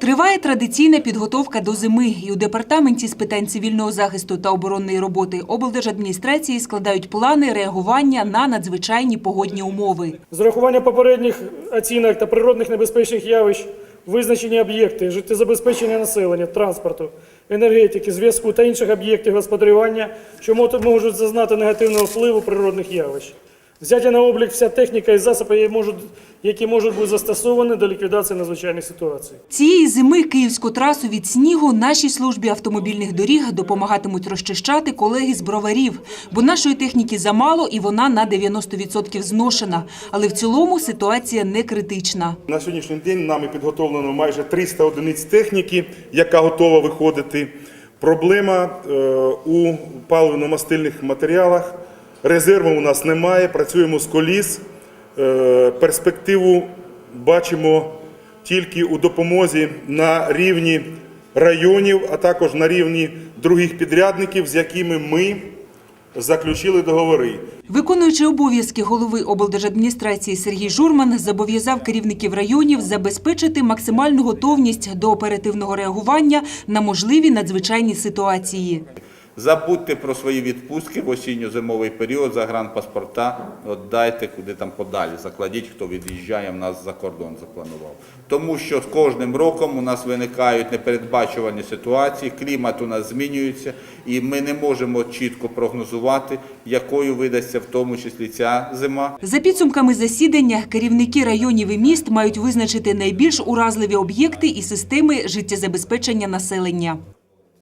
Триває традиційна підготовка до зими, і у департаменті з питань цивільного захисту та оборонної роботи облдержадміністрації складають плани реагування на надзвичайні погодні умови. З урахуванням попередніх оцінок та природних небезпечних явищ визначені об'єкти життєзабезпечення населення, транспорту, енергетики, зв'язку та інших об'єктів господарювання, що мо- можуть зазнати негативного впливу природних явищ. Взяття на облік вся техніка і засоби, які можуть- які можуть бути застосовані до ліквідації надзвичайних ситуацій. Цієї зими київську трасу від снігу нашій службі автомобільних доріг допомагатимуть розчищати колеги з броварів, бо нашої техніки замало і вона на 90% зношена. Але в цілому ситуація не критична. На сьогоднішній день нами підготовлено майже 300 одиниць техніки, яка готова виходити. Проблема е, у паливно-мастильних матеріалах. Резерву у нас немає, працюємо з коліс. Е, перспективу бачимо тільки у допомозі на рівні районів, а також на рівні других підрядників, з якими ми заключили договори. Виконуючи обов'язки голови облдержадміністрації Сергій Журман зобов'язав керівників районів забезпечити максимальну готовність до оперативного реагування на можливі надзвичайні ситуації. Забудьте про свої відпустки в осінньо-зимовий період, загранпаспорта віддайте куди там подалі. Закладіть, хто від'їжджає в нас за кордон, запланував. Тому що з кожним роком у нас виникають непередбачувані ситуації, клімат у нас змінюється, і ми не можемо чітко прогнозувати, якою видасться в тому числі ця зима. За підсумками засідання, керівники районів і міст мають визначити найбільш уразливі об'єкти і системи життєзабезпечення населення.